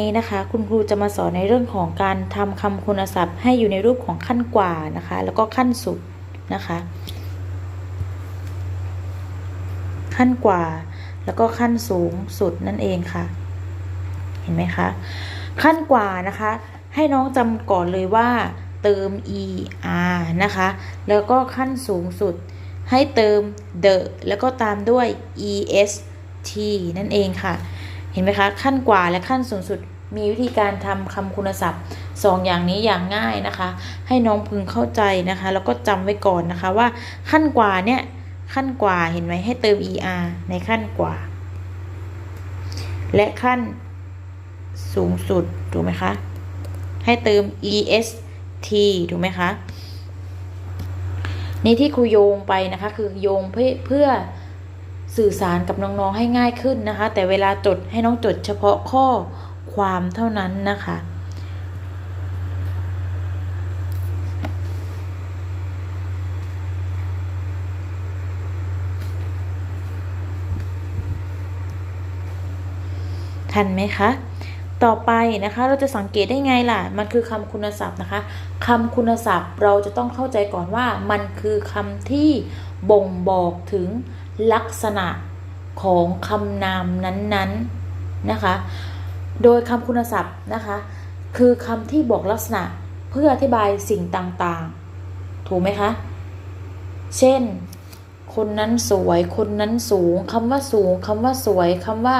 นี้นะคะ คุณครูจะมาสอนในเรื่องของการทำคำคุณศัพท์ ให้อยู่ในรูปของขั้นกว่านะคะ แล้วก็ขั้นสุดนะคะ ขั้นกว่า แล้วก็ขั้นสูงสุดนั่นเองค่ะ เห็นไหมคะ ขั้นกว่านะคะ ให้น้องจำก่อนเลยว่า เติม er นะคะ แล้วก็ขั้นสูงสุด ให้เติม the แล้วก็ตามด้วย est นั่นเองค่ะ เห็นไหมคะขั้นกว่าและขั้นสูงสุดมีวิธีการทำคำคุณศัพท์สองอย่างนี้อย่างง่ายนะคะ ให้น้องพึงเข้าใจนะคะ แล้วก็จำไว้ก่อนนะคะว่าขั้นกว่าเนี่ยขั้นกว่าเห็นไหมให้เติม er ในขั้นกว่า และขั้นสูงสุดถูกไหมคะให้เติม est ถูกไหมคะนี่ที่ครูโยงไปนะคะ คือโยงเพื่อเพื่อ สื่อสารกับน้องๆให้ง่ายขึ้นนะคะ แต่เวลาจดให้น้องจดเฉพาะข้อความเท่านั้นนะคะทันไหมคะ ต่อไปนะคะเราจะสังเกตได้ไงล่ะ มันคือคำคุณศัพท์นะคะคำคุณศัพท์เราจะต้องเข้าใจก่อนว่า มันคือคำที่บ่งบอกถึง ลักษณะของคำนามนั้นๆนะคะ โดยคำคุณศัพท์นะคะ คือคำที่บอกลักษณะเพื่ออธิบายสิ่งต่างๆ ถูกไหมคะ เช่น คนนั้นสวย คนนั้นสูงคำว่าสูงคำว่าสวยคำว่า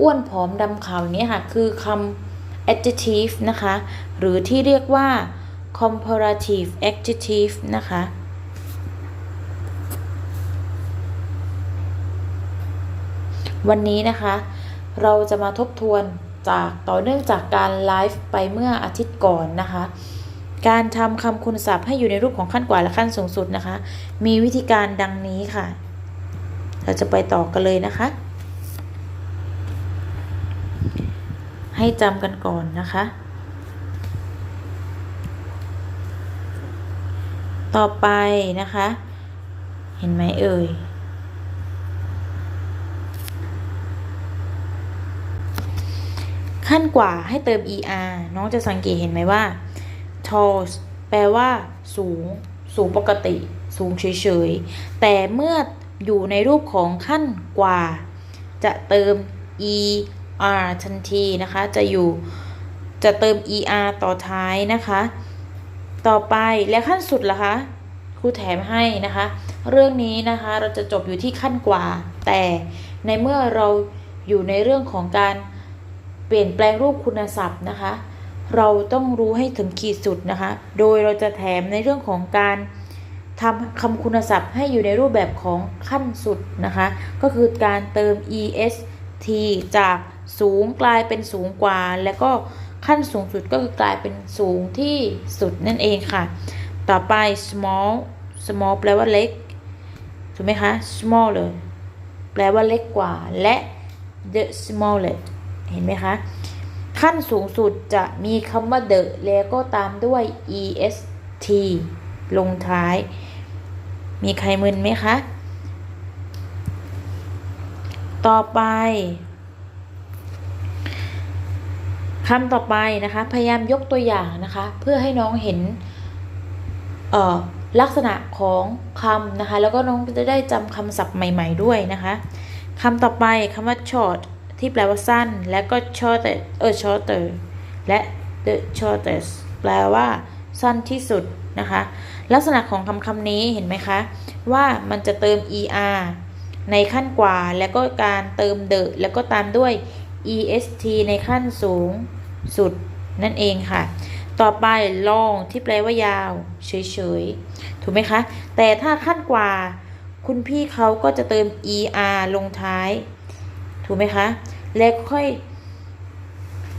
อ้วนผอมดำขาวนี้ค่ะ คือคำ adjective นะคะ หรือที่เรียกว่า comparative adjective นะคะ วันนี้นะคะ เราจะมาทบทวนจากต่อเนื่องจากการไลฟ์ไปเมื่ออาทิตย์ก่อนนะคะ การทำคำคุณศัพท์ให้อยู่ในรูปของขั้นกว่าและขั้นสูงสุดนะคะ มีวิธีการดังนี้ค่ะ เราจะไปต่อกันเลยนะคะ ให้จำกันก่อนนะคะ ต่อไปนะคะ เห็นไหมเอ่ย ขั้นกว่าให้เติม er น้องจะสังเกตเห็นไหมว่า tall แปลว่า สูง สูงปกติ สูงเฉยๆ แต่เมื่ออยู่ในรูปของขั้นกว่า จะเติม er ทันทีนะคะ จะอยู่ จะเติม er ต่อท้ายนะคะ ต่อไปและขั้นสุดล่ะคะครูแถมให้นะคะ เรื่องนี้นะคะเราจะจบอยู่ที่ขั้นกว่า แต่ในเมื่อเราอยู่ในเรื่องของการ ปลี่ยนแปลงรูปคุณศัพท์นะคะ เราต้องรู้ให้ถึงขีดสุดนะคะ โดยเราจะแถมในเรื่องของการทำคำคุณศัพท์ให้อยู่ในรูปแบบของขั้นสุดนะคะ ก็คือการเติม est จากสูงกลายเป็นสูงกว่า แล้วก็ขั้นสูงสุดก็คือกลายเป็นสูงที่สุดนั่นเองค่ะ ต่อไป small small แปลว่าเล็ก ถูกไหมคะ small เลยแปลว่าเล็กกว่า และ the smallest เห็นไหมคะ ขั้นสูงสุดจะมีคำว่า the แล้วก็ตามด้วย est ลงท้าย มีใครมึนไหมคะ ต่อไปคำต่อไปนะคะ พยายามยกตัวอย่างนะคะ เพื่อให้น้องเห็นลักษณะของคำนะคะ แล้วก็น้องจะได้จำคำศัพท์ใหม่ ๆด้วยนะคะคำต่อไปคำว่า short ที่แปลว่าสั้น และก็ shorter เออ shorter และ the shortest แปลว่า สั้นที่สุดนะคะ ลักษณะของคำคำนี้เห็นไหมคะ ว่ามันจะเติม er ในขั้นกว่า แล้วก็การเติม the แล้วก็ตามด้วย est ในขั้นสูงสุดนั่นเองค่ะ ต่อไป long ที่แปลว่ายาวเฉยๆ ถูกไหมคะ แต่ถ้าขั้นกว่า คุณพี่เขาก็จะเติม er ลงท้าย ถูกไหมคะ แล้วค่อย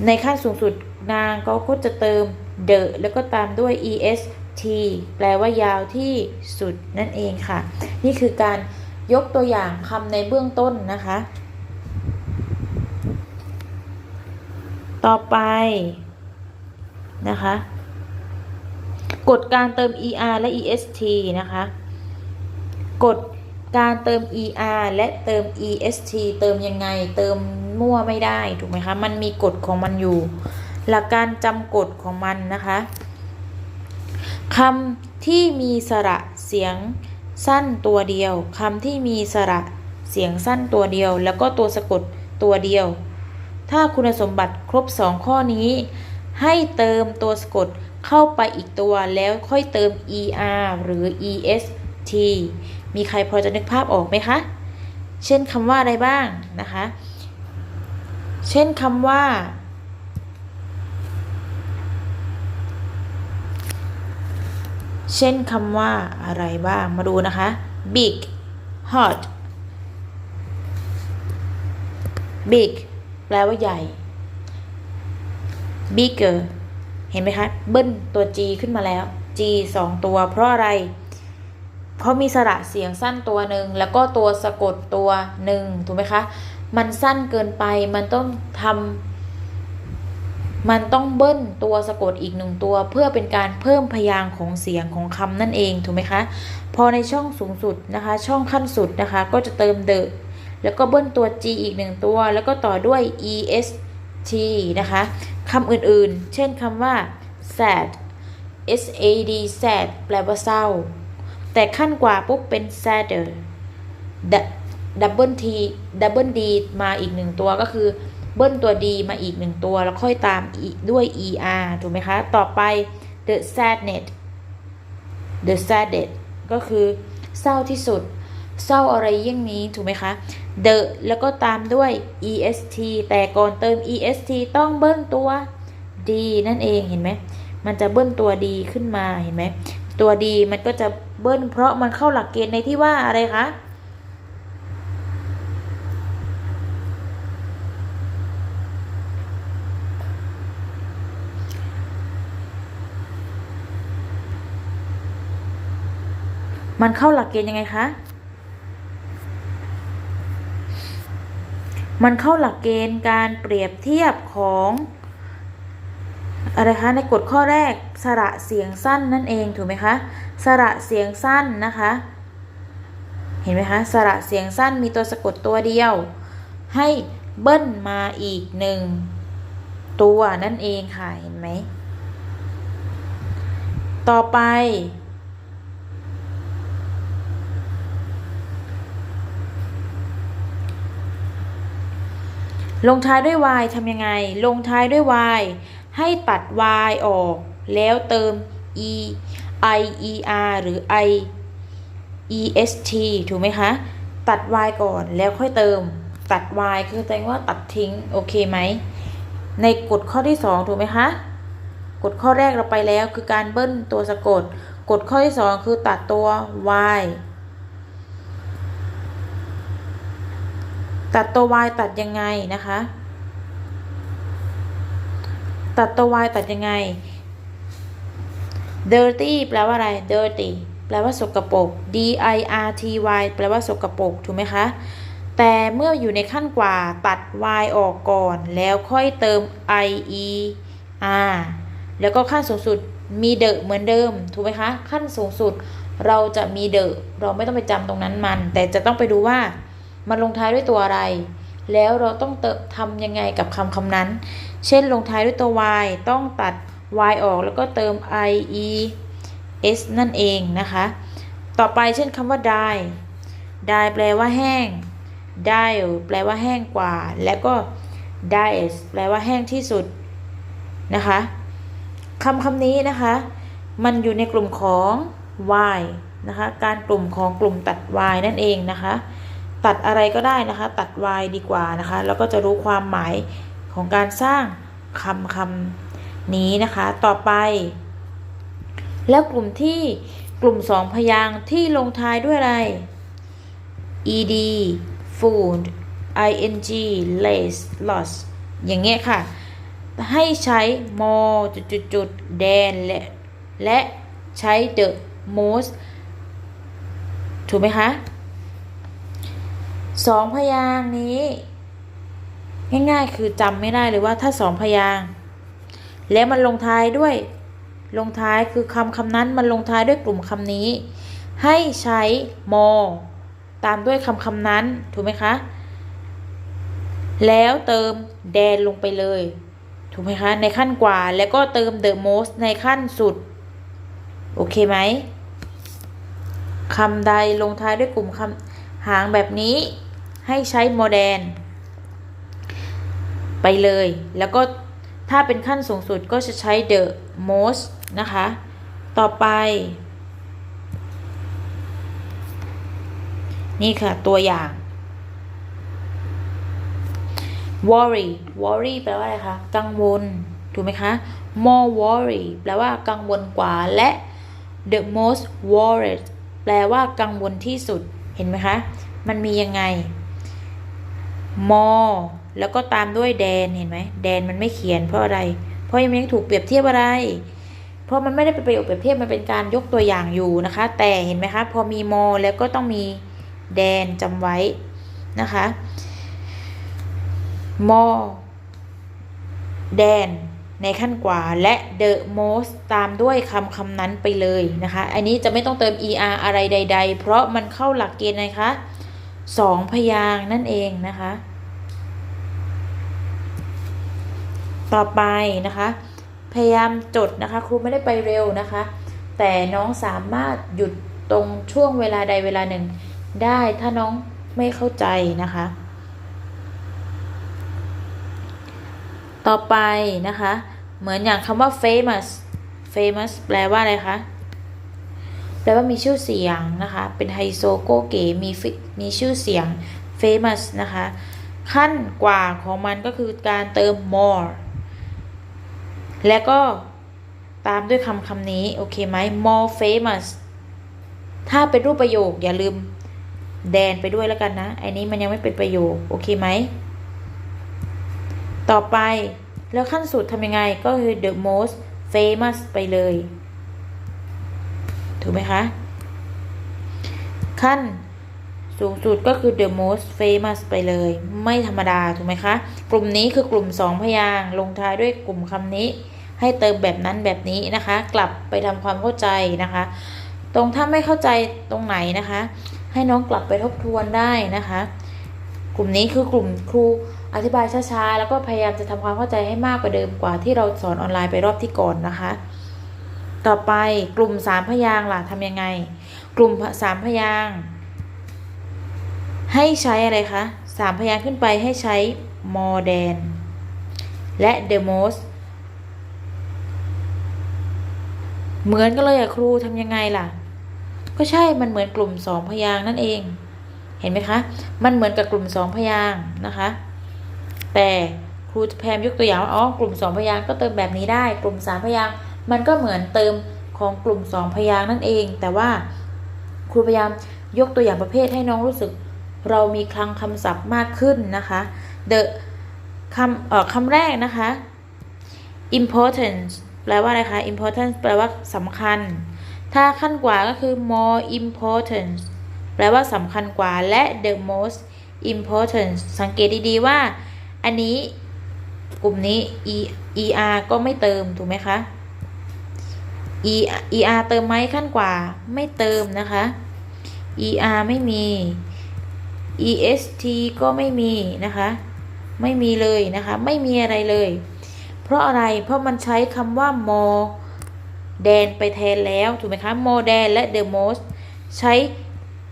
ในขั้นสูงสุดนางก็ก็จะเติม the แล้วก็ตามด้วย est แปลว่ายาวที่สุดนั่นเองค่ะ นี่คือการยกตัวอย่างคำในเบื้องต้นนะคะ ต่อไปนะคะ กฎการเติม er และ est นะคะ กฎการเติม er และเติม est เติมยังไง เติม มั่วไม่ได้ถูกไหมคะมันมีกฎของมันอยู่ หลักการจำกฎของมันนะคะคำที่มีสระเสียงสั้นตัวเดียวคำที่มีสระเสียงสั้นตัวเดียว แล้วก็ตัวสะกดตัวเดียว ถ้าคุณสมบัติครบสองข้อนี้ ให้เติมตัวสะกดเข้าไปอีกตัวแล้วค่อยเติม er หรือ est มีใครพอจะนึกภาพออกไหมคะ เช่นคำว่าอะไรบ้างนะคะ เช่นคำว่า เช่นคำว่าอะไรบ้าง มาดูนะคะ big hot big แปลว่าใหญ่ bigger เห็นไหมคะเบิ้ลตัว G ขึ้นมาแล้ว G สองตัว เพราะอะไร เพราะมีสระเสียงสั้นตัวหนึ่งแล้วก็ตัวสะกดตัวหนึ่งถูกไหมคะ มันสั้นเกินไปมันต้องทำมันต้องเบิ้ลตัวสะกดอีกหนึ่งตัว เพื่อเป็นการเพิ่มพยางของเสียงของคำนั่นเองถูกไหมคะ พอในช่องสูงสุดนะคะ ช่องขั้นสุดนะคะ ก็จะเติม the แล้วก็เบิ้ลตัว g อีกหนึ่งตัว แล้วก็ต่อด้วย est นะคะคำอื่นๆ เช่นคำว่า sad sad sad แปลว่าเศร้า แต่ขั้นกว่าปุ๊บเป็น sadder double t double d มาอีกหนึ่งตัวก็คือเบิ้ลตัว d มาอีกหนึ่งตัว แล้วค่อยตามด้วย er ถูกไหมคะ ต่อไป the sadness the saddest ก็คือเศร้าที่สุด เศร้าอะไรยิ่งนี้ ถูกไหมคะ the แล้วก็ตามด้วย est แต่ก่อนเติม est ต้องเบิ้ลตัว d นั่นเองเห็นไหม มันจะเบิ้ลตัว d ขึ้นมาเห็นไหม ตัว d มันก็จะเบิ้ลเพราะมันเข้าหลักเกณฑ์ในที่ว่าอะไรคะ มันเข้าหลักเกณฑ์ยังไงคะ มันเข้าหลักเกณฑ์การเปรียบเทียบของอะไรคะในกฎข้อแรกสระเสียงสั้นนั่นเองถูกไหมคะสระเสียงสั้นนะคะ เห็นไหมคะสระเสียงสั้นมีตัวสะกดตัวเดียว ให้เบิ้ลมาอีกหนึ่งตัวนั่นเองค่ะเห็นไหมต่อไป ลงท้ายด้วย y ทำยังไง ลงท้ายด้วย y ให้ตัด y ออก แล้วเติม e i e r หรือ i e s t ถูกไหมคะ ตัด y ก่อนแล้วค่อยเติม ตัด y คือแสดงว่าตัดทิ้ง โอเคไหม ในกฎข้อที่ 2 ถูกไหมคะ กฎข้อแรกเราไปแล้วคือการเบิ้ลตัวสะกด กฎข้อที่ 2 คือตัดตัว y ตัดตัว y ตัดยังไงนะคะ ตัดตัว y ตัดยังไง dirty แปลว่าอะไร dirty แปลว่าสกปรก d i r t y แปลว่าสกปรกถูกไหมคะ แต่เมื่ออยู่ในขั้นกว่าตัด y ออกก่อน แล้วค่อยเติม i e r แล้วก็ขั้นสูงสุดมี the เหมือนเดิม ถูกไหมคะ ขั้นสูงสุดเราจะมี the เราไม่ต้องไปจำตรงนั้นมัน แต่จะต้องไปดูว่า มันลงท้ายด้วยตัวอะไร แล้วเราต้องเติมทำยังไงกับคำคำนั้น เช่นลงท้ายด้วยตัว y ต้องตัด y ออกแล้วก็เติม i e s นั่นเองนะคะ ต่อไปเช่นคำว่า die die แปลว่าแห้ง die แปลว่าแห้งกว่า และก็ dies แปลว่าแห้งที่สุดนะคะคำคำนี้นะคะ มันอยู่ในกลุ่มของ y นะคะ การกลุ่มของกลุ่มตัด y นั่นเองนะคะ ตัดอะไรก็ได้นะคะ ตัด y ดีกว่านะคะ แล้วก็จะรู้ความหมายของการสร้างคำคำนี้นะคะ ต่อไป แล้วกลุ่มที่กลุ่มสองพยางที่ลงท้ายด้วยอะไร ed food ing less loss อย่างเงี้ยค่ะ ให้ใช้ more จุดจุดจุด than และและใช้ the most ถูกไหมคะ สองพยางนี้ ง่ายๆคือจำไม่ได้เลยว่าถ้าสองพยาง แล้วมันลงท้ายด้วย ลงท้ายคือคำคำนั้นมันลงท้ายด้วยกลุ่มคำนี้ ให้ใช้ more ตามด้วยคำคำนั้นถูกไหมคะ แล้วเติมแดนลงไปเลย ถูกไหมคะ ในขั้นกว่าแล้วก็เติม the most ในขั้นสุด โอเคไหมคำใดลงท้ายด้วยกลุ่มคำ หางแบบนี้ให้ใช้ modern ไปเลย แล้วก็ถ้าเป็นขั้นสูงสุดก็จะใช้ the most นะคะ ต่อไป นี่ค่ะ ตัวอย่าง worry worry แปลว่าอะไรคะ กังวล ถูกไหมคะ more worry แปลว่ากังวลกว่า และ the most worried แปลว่ากังวลที่สุด เห็นไหมคะ มันมียังไง more แล้วก็ตามด้วยแดน เห็นไหม แดนมันไม่เขียนเพราะอะไร เพราะยังไม่ถูกเปรียบเทียบอะไร เพราะมันไม่ได้เป็นประโยคเปรียบเทียบ มันเป็นการยกตัวอย่างอยู่นะคะ แต่เห็นไหมคะ พอมี more แล้วก็ต้องมีแดนจำไว้นะคะ more than ในขั้นกว่าและ the most ตามด้วยคำคำนั้นไปเลยนะคะ อันนี้จะไม่ต้องเติม er อะไรใด ๆ เพราะมันเข้าหลักเกณฑ์นะคะสองพยางนั่นเองนะคะ ต่อไปนะคะ พยายามจดนะคะ ครูไม่ได้ไปเร็วนะคะ แต่น้องสามารถหยุดตรงช่วงเวลาใดเวลาหนึ่ง ได้ถ้าน้องไม่เข้าใจนะคะ ต่อไปนะคะ เหมือนอย่างคำว่า famous famous แปลว่าอะไรคะ แปลว่ามีชื่อเสียงนะคะ เป็นไฮโซโกเก๋มีมีชื่อเสียง famous นะคะ ขั้นกว่าของมันก็คือการเติม more แล้วก็ตามด้วยคำคำนี้ โอเคไหม more famous ถ้าเป็นรูปประโยคอย่าลืมแดนไปด้วยแล้วกันนะอันนี้มันยังไม่เป็นประโยค โอเคไหม ต่อไป แล้วขั้นสุดทำยังไงก็คือ the most famous ไปเลย ถูกไหมคะ ขั้นสูงสุดก็คือ the most famous ไปเลย ไม่ธรรมดา ถูกไหมคะ กลุ่มนี้คือกลุ่มสองพยางค์ลงท้ายด้วยกลุ่มคำนี้ ให้เติมแบบนั้นแบบนี้นะคะ กลับไปทำความเข้าใจนะคะ ตรงถ้าไม่เข้าใจตรงไหนนะคะ ให้น้องกลับไปทบทวนได้นะคะ กลุ่มนี้คือกลุ่มครู อธิบายช้าๆ แล้วก็พยายามจะทำความเข้าใจให้มากกว่าเดิมกว่าที่เราสอนออนไลน์ไปรอบที่ก่อนนะคะ ต่อไปกลุ่มสามพยางล่ะทำยังไง กลุ่มสามพยาง ให้ใช้อะไรคะสามพยางขึ้นไปให้ใช้ more than และ the most เหมือนกันเลยอะครูทำยังไงล่ะ ก็ใช่มันเหมือนกลุ่มสองพยางนั่นเอง เห็นไหมคะ มันเหมือนกับกลุ่มสองพยางนะคะ แต่ครูจะพมยกตัวอย่างว่าอ๋อกลุ่มสองพยางค์ก็เติมแบบนี้ได้ กลุ่มสามพยางค์มันก็เหมือนเติมของกลุ่มสองพยางค์นั่นเอง แต่ว่าครูพยายามยกตัวอย่างประเภทให้น้องรู้สึก เรามีคลังคำศัพท์มากขึ้นนะคะ the คำเอ่อคำแรกนะคะ importance แปลว่าอะไรคะ importance แปลว่าสำคัญ ถ้าขั้นกว่าก็คือ more important แปลว่าสำคัญกว่าและ the most important สังเกตดีๆว่า อันนี้กลุ่มนี้ e er ก็ไม่เติมถูกไหมคะ e er เติมไหมขั้นกว่าไม่เติมนะคะ er ไม่มี est ก็ไม่มีนะคะ ไม่มีเลยนะคะ ไม่มีอะไรเลย เพราะอะไรเพราะมันใช้คำว่า more than ไปแทนแล้วถูกไหมคะ more than และ the most ใช้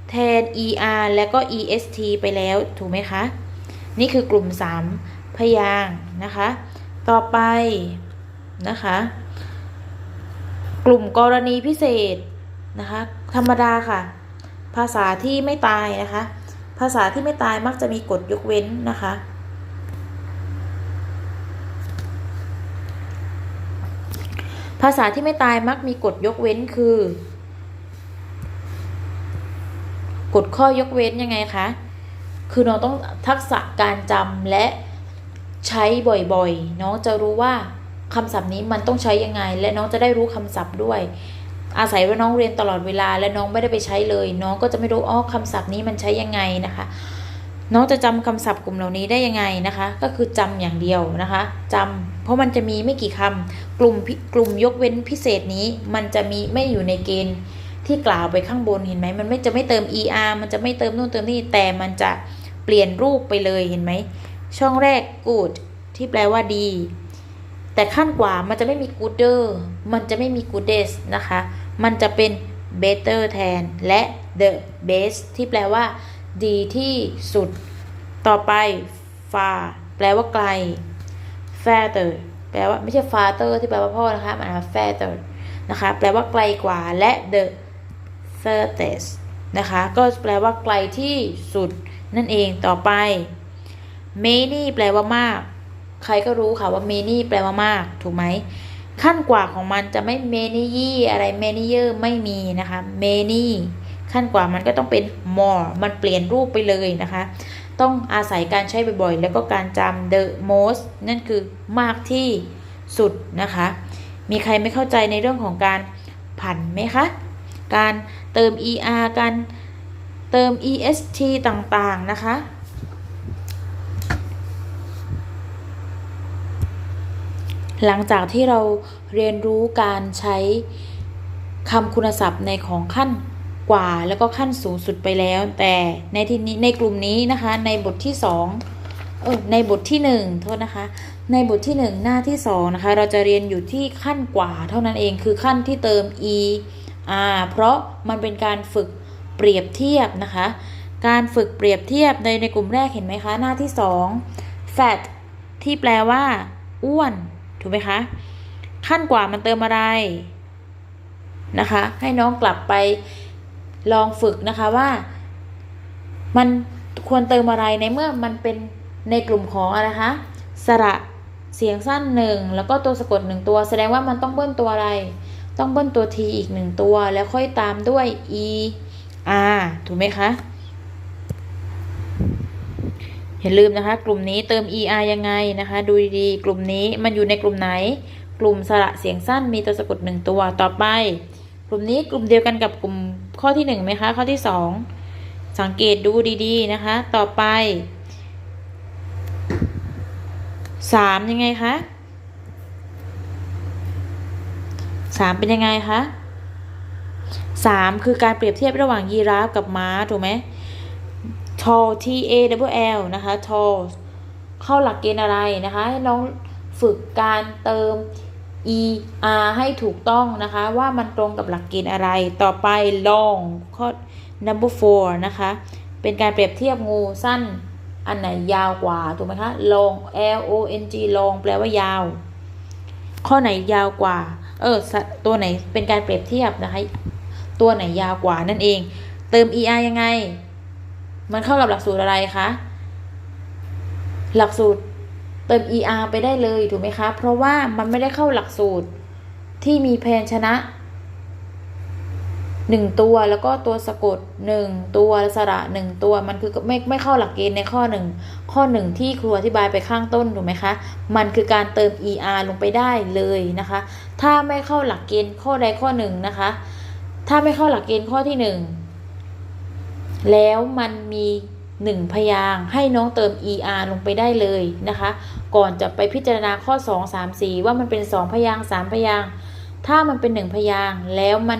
แทน er แล้วก็ est ไปแล้วถูกไหมคะ นี่คือกลุ่ม 3 พยางนะคะ ต่อไปนะคะ กลุ่มกรณีพิเศษนะคะ ธรรมดาค่ะ ภาษาที่ไม่ตายนะคะ ภาษาที่ไม่ตายมักจะมีกฎยกเว้นนะคะภาษาที่ไม่ตายมักมีกฎยกเว้นคือ กฎข้อยกเว้นยังไงคะ คือน้องต้องทักษะการจำและใช้บ่อยๆ น้องจะรู้ว่าคำศัพท์นี้มันต้องใช้ยังไง และน้องจะได้รู้คำศัพท์ด้วย อาศัยว่าน้องเรียนตลอดเวลา และน้องไม่ได้ไปใช้เลย น้องก็จะไม่รู้อ๋อคำศัพท์นี้มันใช้ยังไงนะคะ น้องจะจำคำศัพท์กลุ่มเหล่านี้ได้ยังไงนะคะ ก็คือจำอย่างเดียวนะคะจำเพราะมันจะมีไม่กี่คำกลุ่มกลุ่มยกเว้นพิเศษนี้ มันจะมีไม่อยู่ในเกณฑ์ที่กล่าวไปข้างบนเห็นไหมมันไม่จะไม่เติม er มันจะไม่เติมนู่นเติมนี่แต่มันจะ เปลี่ยนรูปไปเลยเห็นไหม ช่องแรก good ที่แปลว่าดี แต่ขั้นกว่ามันจะไม่มี gooder มันจะไม่มี goodest นะคะ มันจะเป็น better แทน และ the best ที่แปลว่า ดีที่สุด ต่อไป far แปลว่าไกล farther แปลว่าไม่ใช่ father ที่แปลว่าพ่อนะคะมันว่า farther นะคะ แปลว่าไกลกว่าและ the furthest นะคะ ก็แปลว่าไกลที่สุด นั่นเองต่อไป many แปลว่ามาก ใครก็รู้ค่ะว่า many แปลว่ามาก ถูกไหม ขั้นกว่าของมันจะไม่ many อะไร many ไม่มีนะคะ many ขั้นกว่ามันก็ต้องเป็น more มันเปลี่ยนรูปไปเลยนะคะ ต้องอาศัยการใช้บ่อยๆ แล้วก็การจำ the most นั่นคือมากที่สุดนะคะ มีใครไม่เข้าใจในเรื่องของการผันไหมคะ การเติม er การ เติม est ต่างๆ นะคะ หลังจากที่เราเรียนรู้การใช้คำคุณศัพท์ในของขั้นกว่าแล้วก็ขั้นสูงสุดไปแล้ว แต่ในที่นี้ในกลุ่มนี้นะคะ ในบทที่สองเออในบทที่หนึ่งโทษนะคะ ในบทที่หนึ่งหน้าที่สองนะคะ เราจะเรียนอยู่ที่ขั้นกว่าเท่านั้นเองคือขั้นที่เติม e r เพราะมันเป็นการฝึก เปรียบเทียบนะคะ การฝึกเปรียบเทียบในในกลุ่มแรกเห็นไหมคะหน้าที่สอง fat ที่แปลว่าอ้วน ถูกไหมคะขั้นกว่ามันเติมอะไรนะคะ ให้น้องกลับไปลองฝึกนะคะว่า มันควรเติมอะไรในเมื่อมันเป็นในกลุ่มของอะไรคะสระเสียงสั้นหนึ่งแล้วก็ตัวสะกดหนึ่งตัว แสดงว่ามันต้องเบิ้ลตัวอะไร ต้องเบิ้ลตัว t อีกหนึ่งตัว แล้วค่อยตามด้วย e r ถูกไหมคะ อย่าลืมนะคะ กลุ่มนี้เติม er ยังไงนะคะ ดูดีๆ กลุ่มนี้มันอยู่ในกลุ่มไหน กลุ่มสระเสียงสั้นมีตัวสะกดหนึ่งตัวต่อไป กลุ่มนี้กลุ่มเดียวกันกับกลุ่มข้อที่หนึ่งไหมคะ ข้อที่สองสังเกตดูดีๆนะคะ ต่อไปสามยังไงคะสามเป็นยังไงคะ สามคือการเปรียบเทียบระหว่างยีราฟกับม้า ถูกไหม tall t a w l นะคะ tall เข้าหลักเกณฑ์อะไรนะคะ ให้น้องฝึกการเติม e r ให้ถูกต้องนะคะ ว่ามันตรงกับหลักเกณฑ์อะไร ต่อไป long ข้อ number four นะคะ เป็นการเปรียบเทียบงูสั้นอันไหนยาวกว่า ถูกไหมคะ long l o n g long แปลว่ายาว ข้อไหนยาวกว่า เออ ตัวไหนเป็นการเปรียบเทียบนะคะ ตัวไหนยาวกว่านั่นเอง เติม er ยังไง มันเข้ากับหลักสูตรอะไรคะ หลักสูตรเติม er ไปได้เลยถูกไหมคะ เพราะว่ามันไม่ได้เข้าหลักสูตรที่มีแพยัญชนะหนึ่งตัวแล้วก็ตัวสะกดหนึ่งตัวสระหนึ่งตัวมันคือไม่ไม่เข้าหลักเกณฑ์ในข้อหนึ่งข้อหนึ่งที่ครูอธิบายไปข้างต้นถูกไหมคะ มันคือการเติม er ลงไปได้เลยนะคะ ถ้าไม่เข้าหลักเกณฑ์ข้อใดข้อหนึ่งนะคะ ถ้าไม่เข้าหลักเกณฑ์ข้อที่หนึ่งแล้วมันมีหนึ่งพยางให้น้องเติม er ลงไปได้เลยนะคะ ก่อนจะไปพิจารณาข้อ 2 3 4 ว่ามันเป็น 2 พยาง 3 พยาง ถ้ามันเป็น 1 พยาง แล้วมัน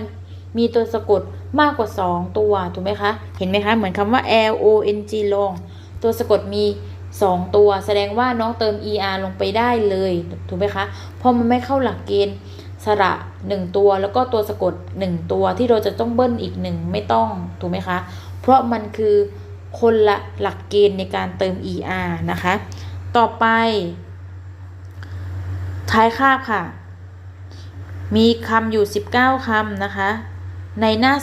มีตัวสะกดมากกว่า 2 ตัว ถูกไหมคะ เห็นไหมคะ เหมือนคำว่า l o n g long ตัวสะกดมี 2 ตัว แสดงว่าน้องเติม er ลงไปได้เลย ถูกไหมคะเพราะมันไม่เข้าหลักเกณฑ์ สระ1ตัวแล้วก็ตัวสะกด 1 ตัวที่เราจะต้องเบิ้ลอีก1ไม่ต้องถูกไหมคะ เพราะมันคือคนละหลักเกณฑ์ในการเติม er นะคะ ต่อไป ท้ายคาบค่ะ มีคำอยู่ 19 คำนะคะ ในหน้า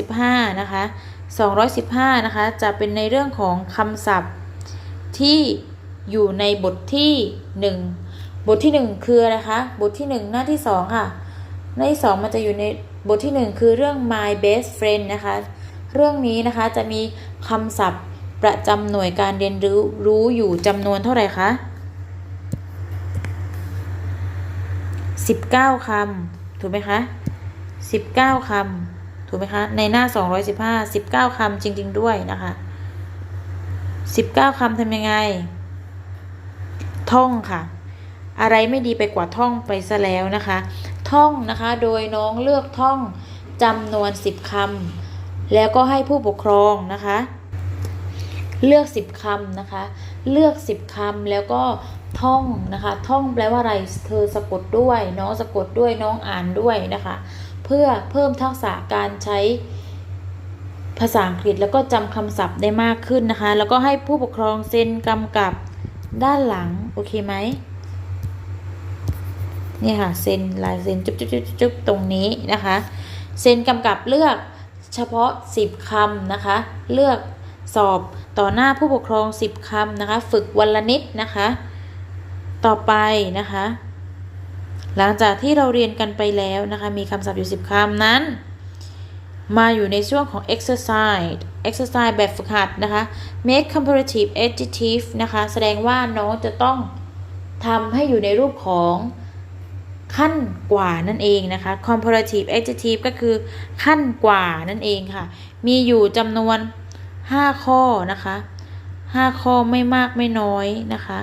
215 นะคะ 215 นะคะ จะเป็นในเรื่องของคำศัพท์ที่อยู่ในบทที่ 1 บทที่ 1 คืออะไรคะบทที่ 1 หน้าที่ 2 ค่ะ หน้าที่ 2 มันจะอยู่ในบทที่ 1 คือเรื่อง my best friend นะคะ เรื่องนี้นะคะจะมีคำศัพท์ประจำหน่วยการเรียนรู้รู้อยู่จำนวนเท่าไหร่คะ 19คำถูกไหมคะ 19คำถูกไหมคะ ในหน้า 215 19คำจริง ๆ ด้วยนะคะ 19คำทำยังไง ท่องค่ะ อะไรไม่ดีไปกว่าท่องไปซะแล้วนะคะ ท่องนะคะโดยน้องเลือกท่องจำนวน 10คำแล้วก็ให้ผู้ปกครองนะคะ เลือก 10คำนะคะ เลือก 10คำแล้วก็ท่องนะคะ ท่องแปลว่าอะไรเธอสะกดด้วยน้องสะกดด้วยน้องอ่านด้วยนะคะ เพื่อเพิ่มทักษะการใช้ภาษาอังกฤษแล้วก็จำคำศัพท์ได้มากขึ้นนะคะ แล้วก็ให้ผู้ปกครองเซ็นกำกับด้านหลัง โอเคไหม นี่ค่ะเซ็นลายเซ็นจุ๊บจุ๊บจุ๊บจุ๊บตรงนี้นะคะเซ็นกำกับเลือกเฉพาะ 10 คำนะคะ เลือกสอบต่อหน้าผู้ปกครอง 10 คำนะคะ ฝึกวันละนิดนะคะ ต่อไปนะคะ หลังจากที่เราเรียนกันไปแล้วนะคะ มีคำศัพท์อยู่ 10 คำนั้น มาอยู่ในช่วงของ exercise exercise แบบฝึกหัดนะคะ make comparative adjective นะคะ แสดงว่าน้องจะต้องทำให้อยู่ในรูปของ ขั้นกว่านั่นเองนะคะ comparative adjective ก็คือขั้นกว่านั่นเองค่ะ มีอยู่จำนวน 5 ข้อนะคะ 5 ข้อไม่มากไม่น้อยนะคะ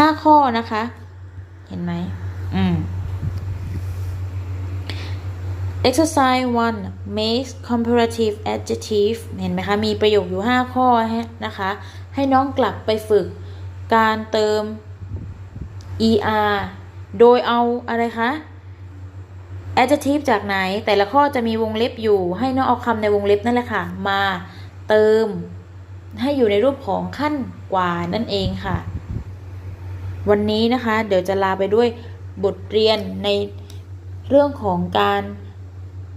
5 ข้อนะคะ เห็นไหมอืม exercise 1 make comparative adjective เห็นไหมคะ มีประโยคอยู่ 5 ข้อฮะนะคะ ให้น้องกลับไปฝึก การเติม er โดยเอาอะไรคะ adjective จากไหน แต่ละข้อจะมีวงเล็บอยู่ ให้น้องเอาคำในวงเล็บนั่นแหละค่ะ มาเติม ให้อยู่ในรูปของขั้นกว่านั่นเองค่ะ วันนี้นะคะ เดี๋ยวจะลาไปด้วยบทเรียนในเรื่องของการ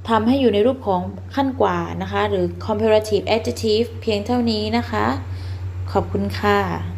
ทำให้อยู่ในรูปของขั้นกว่านะคะ หรือ comparative adjective เพียงเท่านี้นะคะ ขอบคุณค่ะ